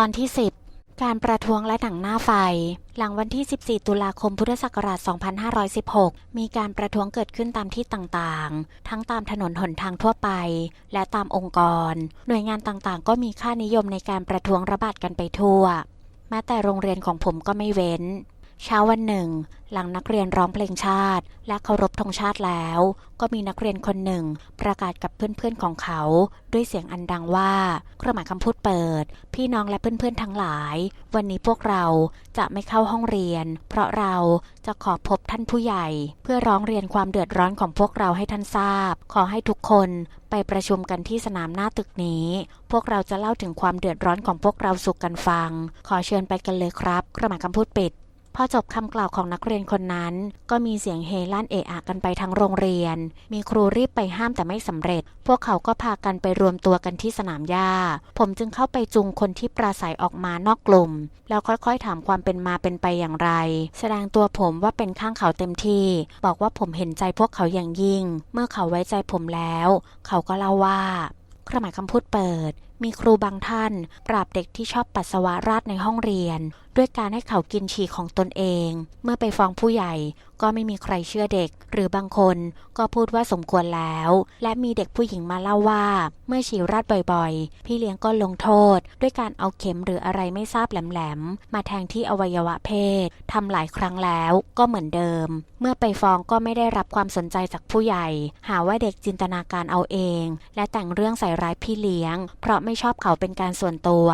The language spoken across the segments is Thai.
ตอนที่ 10 การประท้วงและหนังหน้าไฟ หลังวันที่ 14 ตุลาคมพุทธศักราช 2516 มีการประท้วงเกิดขึ้นตามที่ต่างๆ ทั้งตามถนนหนทางทั่วไป และตามองค์กร หน่วยงานต่างๆ ก็มีค่านิยมในการประท้วงระบาดกันไปทั่ว แม้แต่โรงเรียนของผมก็ไม่เว้น เช้าวันหนึ่ง หลังนักเรียนร้องเพลงชาติ และเคารพธงชาติแล้ว ก็มีนักเรียนคนหนึ่ง ประกาศกับเพื่อนๆของเขา ด้วยเสียงอันดังว่าเครื่องหมายคำพูดเปิด พี่น้องและเพื่อนๆทั้งหลาย วันนี้พวกเราจะไม่เข้าห้องเรียน เพราะเราจะขอพบท่านผู้ใหญ่ เพื่อร้องเรียนความเดือดร้อนของพวกเราให้ท่านทราบ ขอให้ทุกคนไปประชุมกันที่สนามหน้าตึกนี้ พวกเราจะเล่าถึงความเดือดร้อนของพวกเราสู่กันฟัง ขอเชิญไปกันเลยครับเครื่องหมายคำพูดปิด พอจบคำกล่าวของนักเรียนคนนั้น ก็มีเสียงเฮลั่นเอะอะกันไปทั้งโรงเรียน มีครูรีบไปห้ามแต่ไม่สำเร็จ พวกเขาก็พากันไปรวมตัวกันที่สนามหญ้า ผมจึงเข้าไปจูงคนที่ปราศัยออกมานอกกลุ่ม แล้วค่อยๆถามความเป็นมาเป็นไปอย่างไร แสดงตัวผมว่าเป็นข้างเขาเต็มที่ บอกว่าผมเห็นใจพวกเขาอย่างยิ่ง เมื่อเขาไว้ใจผมแล้ว เขาก็เล่าว่าเครื่องหมายคำพูดเปิดมีครูบางท่าน ปราบเด็กที่ชอบปัสสาวะราดในห้องเรียน ด้วยการให้เขากินฉี่ของตนเอง เมื่อไปฟ้องผู้ใหญ่ก็ไม่มีใครเชื่อเด็ก หรือบางคนก็พูดว่าสมควรแล้ว และมีเด็กผู้หญิงมาเล่าว่า เมื่อฉี่ราดบ่อยๆ พี่เลี้ยงก็ลงโทษ ด้วยการเอาเข็มหรืออะไรไม่ทราบแหลมๆ มาแทงที่อวัยวะเพศทำหลายครั้งแล้วก็เหมือนเดิม เมื่อไปฟ้องก็ไม่ได้รับความสนใจจากผู้ใหญ่ หาว่าเด็กจินตนาการเอาเอง และแต่งเรื่องใส่ร้ายพี่เลี้ยง เพราะไม่ชอบเขาเป็นการส่วนตัว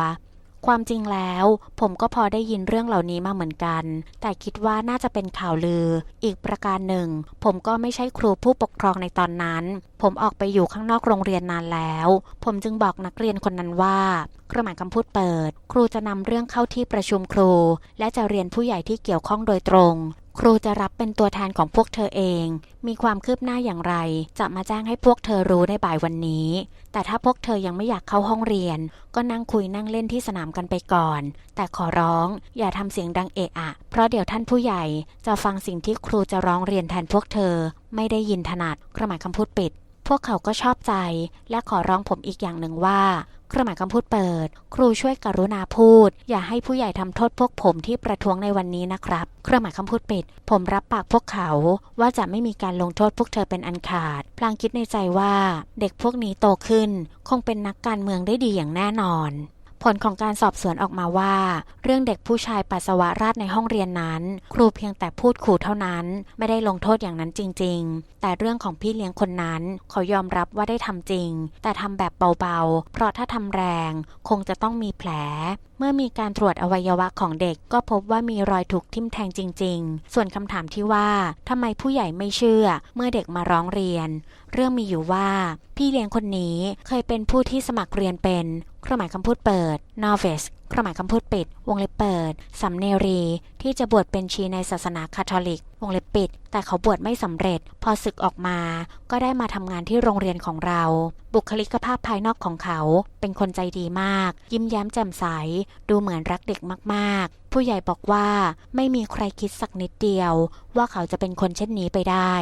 ความจริงแล้ว ผมก็พอได้ยินเรื่องเหล่านี้มาเหมือนกัน แต่คิดว่าน่าจะเป็นข่าวลือ อีกประการหนึ่ง ผมก็ไม่ใช่ครูผู้ปกครองในตอนนั้น ผมออกไปอยู่ข้างนอกโรงเรียนนานแล้ว ผมจึงบอกนักเรียนคนนั้นว่าเครื่องหมายคำพูดเปิด ครูจะนำเรื่องเข้าที่ประชุมครู และจะเรียนผู้ใหญ่ที่เกี่ยวข้องโดยตรง ครูจะรับเป็นตัวแทนของพวกเธอเอง มีความคืบหน้าอย่างไร จะมาแจ้งให้พวกเธอรู้ในบ่ายวันนี้ แต่ถ้าพวกเธอยังไม่อยากเข้าห้องเรียน ก็นั่งคุยนั่งเล่นที่สนามกันไปก่อน แต่ขอร้อง อย่าทำเสียงดังเอะอะ เพราะเดี๋ยวท่านผู้ใหญ่ จะฟังสิ่งที่ครูจะร้องเรียนแทนพวกเธอ ไม่ได้ยินถนัดกรื่องหมายคำพูดปิด พวกเขาก็ชอบใจและขอร้องผมอีกอย่างหนึ่งว่าเครื่องหมายคำพูดเปิด ครูช่วยกรุณาพูด อย่าให้ผู้ใหญ่ทำโทษพวกผมที่ประท้วงในวันนี้นะครับเครื่องหมายคำพูดปิด ผมรับปากพวกเขาว่าจะไม่มีการลงโทษพวกเธอเป็นอันขาด พลางคิดในใจว่า เด็กพวกนี้โตขึ้น คงเป็นนักการเมืองได้ดีอย่างแน่นอน ผลของการสอบสวนออกมาว่า เรื่องเด็กผู้ชายปัสสาวะราดในห้องเรียนนั้น ครูเพียงแต่พูดขู่เท่านั้น ไม่ได้ลงโทษอย่างนั้นจริง ๆ แต่เรื่องของพี่เลี้ยงคนนั้น เขายอมรับว่าได้ทำจริง แต่ทำแบบเบาๆ เพราะถ้าทำแรง คงจะต้องมีแผล มื่อมีการตรวจอวัยวะของเด็ก ก็พบว่ามีรอยถูกทิ่มแทงจริง ๆ ส่วนคำถามที่ว่าทำไมผู้ใหญ่ไม่เชื่อ เมื่อเด็กมาร้องเรียน เรื่องมีอยู่ว่า พี่เลี้ยงคนนี้เคยเป็นผู้ที่สมัครเรียนเป็น เครื่องหมายคำพูดเปิด novice เครื่องหมายคำพูดปิด วงเล็บเปิดสำเนรี ที่จะบวชเป็นชีในศาสนาคาทอลิก วงเล็บปิด แต่เขาบวชไม่สำเร็จ พอศึกออกมา ก็ได้มาทำงานที่โรงเรียนของเรา บุคลิกภาพภายนอกของเขา เป็นคนใจดีมาก ยิ้มแย้มแจ่มใส ดูเหมือนรักเด็กมากๆ ผู้ใหญ่บอกว่าไม่มีใครคิดสักนิดเดียว ว่าเขาจะเป็นคนเช่นนี้ไปได้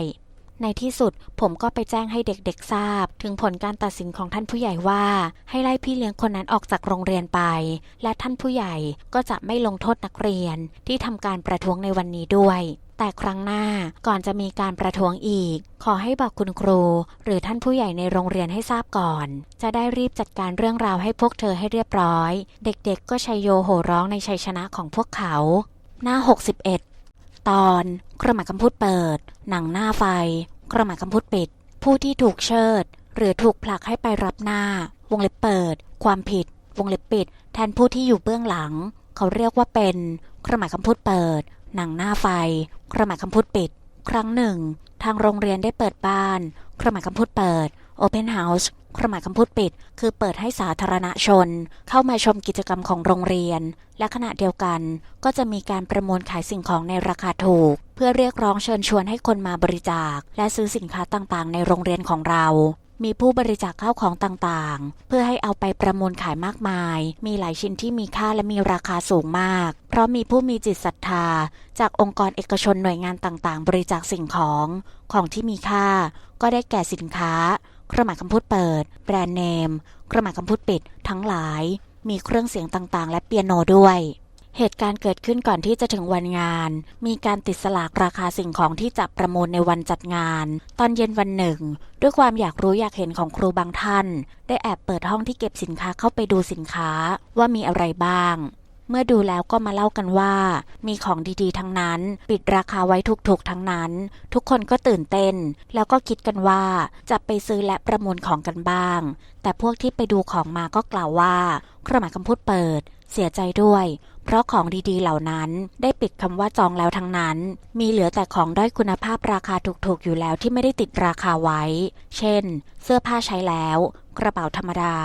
ในที่สุดผมก็ไปแจ้งให้เด็กๆทราบ ถึงผลการตัดสินของท่านผู้ใหญ่ว่า ให้ไล่พี่เลี้ยงคนนั้นออกจากโรงเรียนไป และท่านผู้ใหญ่ก็จะไม่ลงโทษนักเรียน ที่ทำการประท้วงในวันนี้ด้วยแต่ครั้งหน้าก่อนจะมีการประท้วงอีก ขอให้บอกคุณครู หรือท่านผู้ใหญ่ในโรงเรียนให้ทราบก่อน จะได้รีบจัดการเรื่องราวให้พวกเธอให้เรียบร้อย เด็กๆ ก็ชัยโยโห่ร้องในชัยชนะของพวกเขา หน้า 61 ตอนเครื่องหมายคำพูดเปิด หนังหน้าไฟเครื่องหมายคำพูดปิด ผู้ที่ถูกเชิด หรือถูกผลักให้ไปรับหน้า วงเล็บเปิด ความผิด วงเล็บปิด แทนผู้ที่อยู่เบื้องหลัง เขาเรียกว่าเป็นเครื่องหมายคำพูดเปิด หนังหน้าไฟเครื่องหมายคำพูดปิด ครั้งหนึ่ง ทางโรงเรียนได้เปิดบ้านเครื่องหมายคำพูดเปิด Open House เครื่องหมายคำพูดปิด คือเปิดให้สาธารณชน เข้ามาชมกิจกรรมของโรงเรียน และขณะเดียวกัน ก็จะมีการประมูลขายสิ่งของในราคาถูก เพื่อเรียกร้องเชิญชวนให้คนมาบริจาค และซื้อสินค้าต่างๆ ในโรงเรียนของเรามีผู้บริจาคข้าวของต่างๆ เพื่อให้เอาไปประมูลขายมากมาย มีหลายชิ้นที่มีค่าและมีราคาสูงมาก เพราะมีผู้มีจิตศรัทธา จากองค์กรเอกชนหน่วยงานต่างๆ บริจาคสิ่งของ ของที่มีค่า ก็ได้แก่สินค้า เครื่องหมายคำพูดเปิด แบรนด์เนม เครื่องหมายคำพูดปิด ทั้งหลาย มีเครื่องเสียงต่างๆ และเปียโนด้วยเหตุการณ์เกิดขึ้นก่อนที่จะถึงวันงาน มีการติดสลากราคาสิ่งของที่จะประมูลในวันจัดงาน ตอนเย็นวันหนึ่ง ด้วยความอยากรู้อยากเห็นของครูบางท่าน ได้แอบเปิดห้องที่เก็บสินค้าเข้าไปดูสินค้าว่ามีอะไรบ้าง เมื่อดูแล้วก็มาเล่ากันว่า มีของดีๆ ทั้งนั้น ปิดราคาไว้ถูกๆ ทั้งนั้น ทุกคนก็ตื่นเต้น แล้วก็คิดกันว่าจะไปซื้อและประมูลของกันบ้าง แต่พวกที่ไปดูของมาก็กล่าวว่าเครื่องหมายคำพูดเปิด เสียใจด้วย เพราะของดีๆเหล่านั้นได้ปิดคำว่าจองแล้วทั้งนั้น มีเหลือแต่ของด้อยคุณภาพราคาถูกๆอยู่แล้วที่ไม่ได้ติดราคาไว้ เช่น เสื้อผ้าใช้แล้ว กระเป๋าธรรมดา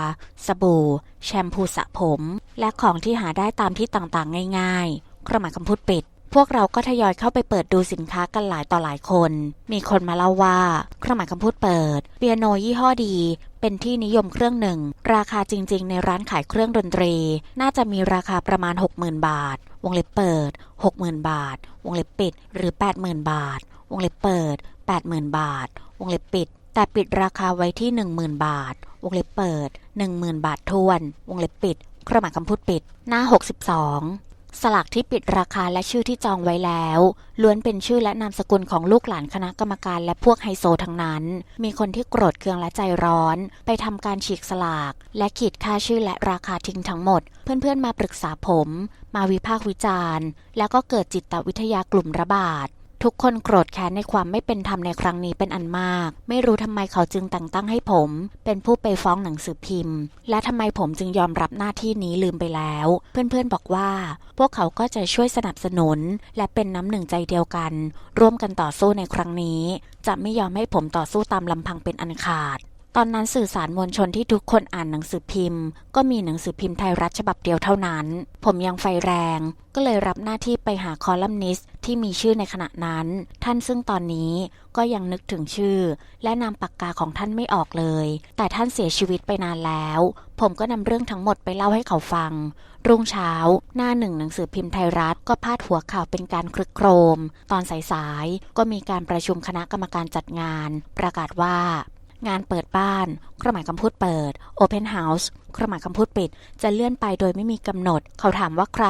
สบู่ แชมพูสระผม และของที่หาได้ตามที่ต่างๆ ง่ายๆเครื่องหมายคำพูดปิด พวกเราก็ทยอยเข้าไปเปิดดูสินค้ากันหลายต่อหลายคน มีคนมาเล่าว่า เครื่องหมายคำพูดเปิด เปียโนยี่ห้อดี เป็นที่นิยมเครื่องหนึ่ง ราคาจริงๆ ในร้านขายเครื่องดนตรี น่าจะมีราคาประมาณ 60,000 บาท วงเล็บเปิด 60,000 บาท วงเล็บปิด หรือ 80,000 บาท วงเล็บเปิด 80,000 บาท วงเล็บปิด แต่ปิดราคาไว้ที่ 10,000 บาท วงเล็บเปิด 10,000 บาททวน วงเล็บปิด เครื่องหมายคำพูดปิด หน้า 62 สลากที่ปิดราคาและชื่อที่จองไว้แล้ว ล้วนเป็นชื่อและนามสกุลของลูกหลานคณะกรรมการและพวกไฮโซทั้งนั้น มีคนที่โกรธเคืองและใจร้อน ไปทำการฉีกสลาก และขีดค่าชื่อและราคาทิ้งทั้งหมด เพื่อนๆมาปรึกษาผม มาวิพากษ์วิจารณ์ แล้วก็เกิดจิตวิทยากลุ่มระบาด ทุกคนโกรธแค้นในความไม่เป็นธรรมในครั้งนี้เป็นอันมาก ไม่รู้ทำไมเขาจึงแต่งตั้งให้ผม เป็นผู้ไปฟ้องหนังสือพิมพ์ และทำไมผมจึงยอมรับหน้าที่นี้ลืมไปแล้ว เพื่อนๆบอกว่า พวกเขาก็จะช่วยสนับสนุน และเป็นน้ำหนึ่งใจเดียวกัน ร่วมกันต่อสู้ในครั้งนี้ จะไม่ยอมให้ผมต่อสู้ตามลำพังเป็นอันขาด ตอนนั้นสื่อสารมวลชนที่ทุกคนอ่านหนังสือพิมพ์ ก็มีหนังสือพิมพ์ไทยรัฐฉบับเดียวเท่านั้น ผมยังไฟแรง ก็เลยรับหน้าที่ไปหาคอลัมนิสต์ที่มีชื่อในขณะนั้น ท่านซึ่งตอนนี้ก็ยังนึกถึงชื่อ และนามปากกาของท่านไม่ออกเลย แต่ท่านเสียชีวิตไปนานแล้ว ผมก็นำเรื่องทั้งหมดไปเล่าให้เขาฟัง รุ่งเช้า หน้าหนึ่งหนังสือพิมพ์ไทยรัฐก็พาดหัวข่าวเป็นการคลึกโครม ตอนสายๆก็มีการประชุมคณะกรรมการจัดงาน ประกาศว่า งานเปิดบ้าน เครื่องหมายคำพูดเปิด Open House เครื่องหมายคำพูดปิด จะเลื่อนไปโดยไม่มีกำหนด เขาถามว่าใคร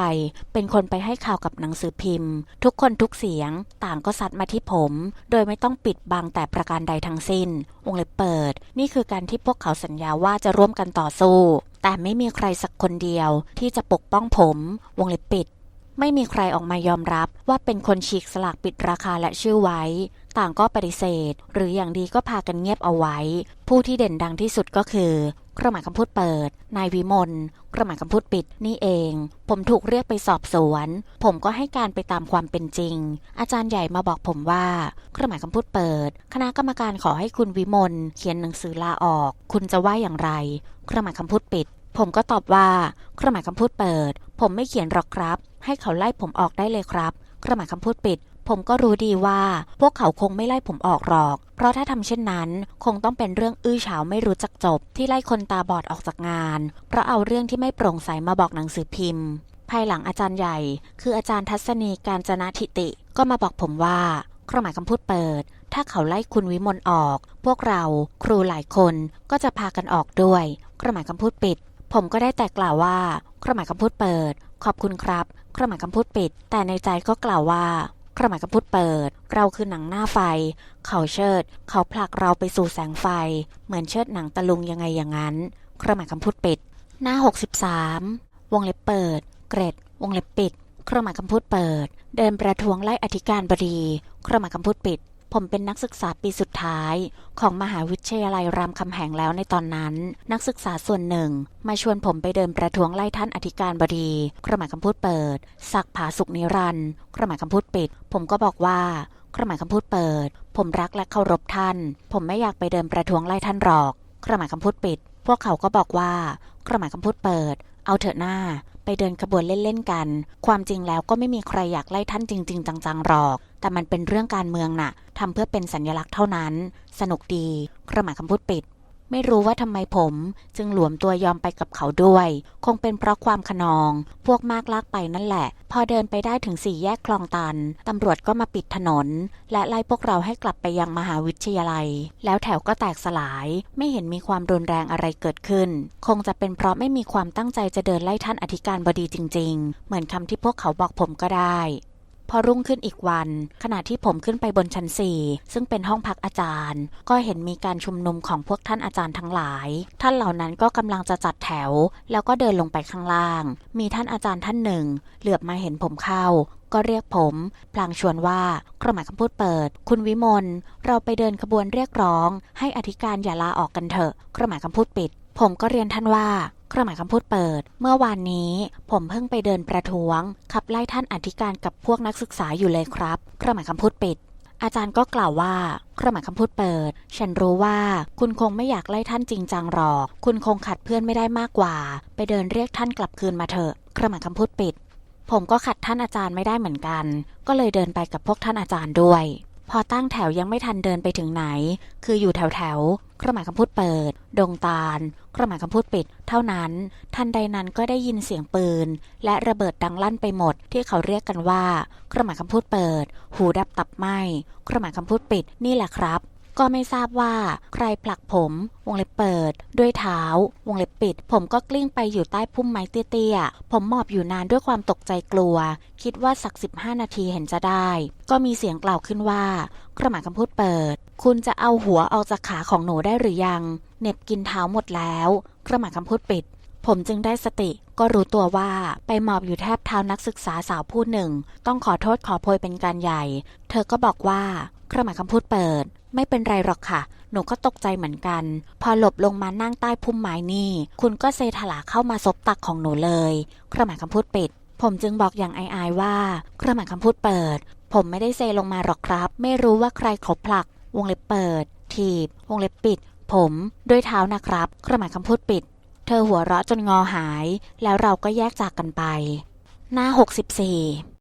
เป็นคนไปให้ข่าวกับหนังสือพิมพ์ ทุกคนทุกเสียง ต่างก็ซัดมาที่ผม โดยไม่ต้องปิดบังแต่ประการใดทั้งสิ้น วงเล็บเปิด นี่คือการที่พวกเขาสัญญาว่าจะร่วมกันต่อสู้แต่ไม่มีใครสักคนเดียวที่จะปกป้องผม วงเล็บปิด ไม่มีใครออกมายอมรับว่าเป็นคนฉีกสลากปิดราคาและชื่อไว้ ต่างก็ปฏิเสธ หรืออย่างดีก็พากันเงียบเอาไว้ ผู้ที่เด่นดังที่สุดก็คือเครื่องหมายคำพูดเปิด นายวิมลเครื่องหมายคำพูดปิดนี่เอง ผมถูกเรียกไปสอบสวน ผมก็ให้การไปตามความเป็นจริง อาจารย์ใหญ่มาบอกผมว่า เครื่องหมายคำพูดเปิด คณะกรรมการขอให้คุณวิมลเขียนหนังสือลาออก คุณจะว่าอย่างไร เครื่องหมายคำพูดปิด ผมก็ตอบว่า เครื่องหมายคำพูดเปิด ผมไม่เขียนหรอกครับ ให้เขาไล่ผมออกได้เลยครับเครื่อมคำพูดปิด ผมก็รู้ดีว่า พวกเขาคงไม่ไล่ผมออกหรอก เพราะถ้าทำเช่นนั้น คงต้องเป็นเรื่องอื้อฉาวไม่รู้จักจบ ที่ไล่คนตาบอดออกจากงาน เพราะเอาเรื่องที่ไม่โปร่งใสมาบอกหนังสือพิมพ์ ภายหลังอาจารย์ใหญ่ คืออาจารย์ทัศนีการจนาทิติ ก็มาบอกผมว่าเครื่อหมายคำพูดเปิด ถ้าเขาไล่คุณวิมลออก พวกเรา ครูหลายคนก็จะพากันออกด้วยเครื่อหมายคำพูดปิด ผมก็ได้แต่กล่าวว่าเครื่องหมายคำพูดเปิด ขอบคุณครับเครื่องหมายคำพูดปิด แต่ในใจก็กล่าวว่าเครื่องหมายคำพูดเปิด เราคือหนังหน้าไฟ เขาเชิด เขาผลักเราไปสู่แสงไฟ เหมือนเชิดหนังตะลุงยังไงอย่างนั้นเครื่องหมายคำพูดปิด หน้า 63 วงเล็บเปิด เกรด วงเล็บปิดเครื่องหมายคำพูดเปิด เดินประท้วงไล่อธิการบดีเครื่องหมายคำพูดปิด ผมเป็นนักศึกษาปีสุดท้าย ของมหาวิทยาลัยรามคำแหงแล้วในตอนนั้น นักศึกษาส่วนหนึ่ง มาชวนผมไปเดินประท้วงไล่ท่านอธิการบดีเครื่องหมายคำพูดเปิด สักผาสุกนิรันดร์เครื่องหมายคำพูดปิด ผมก็บอกว่าเครื่องหมายคำพูดเปิด ผมรักและเคารพท่าน ผมไม่อยากไปเดินประท้วงไล่ท่านหรอกเครื่องหมายคำพูดปิด พวกเขาก็บอกว่าเครื่องหมายคำพูดเปิด เอาเถอะหน้า ไปเดินขบวนเล่นๆกัน ความจริงแล้วก็ไม่มีใครอยากไล่ท่านจริง ๆ จังๆหรอก แต่มันเป็นเรื่องการเมืองน่ะทำเพื่อเป็นสัญลักษณ์เท่านั้น สนุกดี กระหม่อมคำพูดปิด ไม่รู้ว่าทำไมผมจึงหลวมตัวยอมไปกับเขาด้วย คงเป็นเพราะความขนอง พวกมากลากไปนั่นแหละ พอเดินไปได้ถึงสี่แยกคลองตัน ตำรวจก็มาปิดถนน และไล่พวกเราให้กลับไปยังมหาวิทยาลัย แล้วแถวก็แตกสลาย ไม่เห็นมีความรุนแรงอะไรเกิดขึ้น คงจะเป็นเพราะไม่มีความตั้งใจจะเดินไล่ท่านอธิการบดีจริง ๆ เหมือนคำที่พวกเขาบอกผมก็ได้ พอรุ่งขึ้นอีกวัน ขณะที่ผมขึ้นไปบนชั้นสี่ซึ่งเป็นห้องพักอาจารย์ ก็เห็นมีการชุมนุมของพวกท่านอาจารย์ทั้งหลาย ท่านเหล่านั้นก็กำลังจะจัดแถว แล้วก็เดินลงไปข้างล่าง มีท่านอาจารย์ท่านหนึ่ง เหลือบมาเห็นผมเข้าก็เรียกผมพลางชวนว่ากระหมายคำพูดเปิด คุณวิมลเราไปเดินขบวนเรียกร้อง ให้อธิการอย่าลาออกกันเถอะกระหมายคำพูดปิด ผมก็เรียนท่านว่า เครื่องหมายคำพูดเปิด เมื่อวานนี้ ผมเพิ่งไปเดินประท้วง ขับไล่ท่านอธิการกับพวกนักศึกษาอยู่เลยครับเครื่องหมายคำพูดปิด อาจารย์ก็กล่าวว่าเครื่องหมายคำพูดเปิด ฉันรู้ว่าคุณคงไม่อยากไล่ท่านจริงจังหรอก คุณคงขัดเพื่อนไม่ได้มากกว่า ไปเดินเรียกท่านกลับคืนมาเถอะเครื่องหมายคำพูดปิด ผมก็ขัดท่านอาจารย์ไม่ได้เหมือนกัน ก็เลยเดินไปกับพวกท่านอาจารย์ด้วย พอตั้งแถวยังไม่ทันเดินไปถึงไหน คืออยู่แถวแถวๆเครื่องหมายคำพูดเปิด ดงตาลเครื่องหมายคำพูดปิด เท่านั้น ทันใดนั้นก็ได้ยินเสียงปืน และระเบิดดังลั่นไปหมด ที่เขาเรียกกันว่า เครื่องหมายคำพูดเปิด หูดับตับไหมเครื่องหมายคำพูดปิดนี่แหละครับ ก็ไม่ทราบว่า ใครผลักผม วงเล็บเปิด ด้วยเท้า วงเล็บปิด ผมก็กลิ้งไปอยู่ใต้พุ่มไม้เตี้ยๆ ผมหมอบอยู่นานด้วยความตกใจกลัว คิดว่าสักสิบห้านาทีเห็นจะได้ ก็มีเสียงกล่าวขึ้นว่าเครื่อมคำพูดเปิด คุณจะเอาหัวออกจากขาของหนูได้หรือยังเน็บกินเท้าหมดแล้วเครื่อมคำพูดปิด ผมจึงได้สติก็รู้ตัวว่าไปหมอบอยู่แทบเท้านักศึกษาสาวผู้หนึ่ง ต้องขอโทษขอโพยเป็นการใหญ่ เธอก็บอกว่า เครื่องหมายคำพูดเปิด ไม่เป็นไรหรอกค่ะ หนูก็ตกใจเหมือนกัน พอหลบลงมานั่งใต้พุ่มไม้นี่ คุณก็เซถลาเข้ามาซบตักของหนูเลยเครื่องหมายคำพูดปิด ผมจึงบอกอย่างอายๆว่าเครื่องหมายคำพูดเปิด ผมไม่ได้เซลงมาหรอกครับ ไม่รู้ว่าใครเขาผลัก วงเล็บเปิด ถีบ วงเล็บปิด ผมด้วยเท้านะครับ เครื่องหมายคำพูดปิด เธอหัวเราะจนงอหาย แล้วเราก็แยกจากกันไป หน้า 64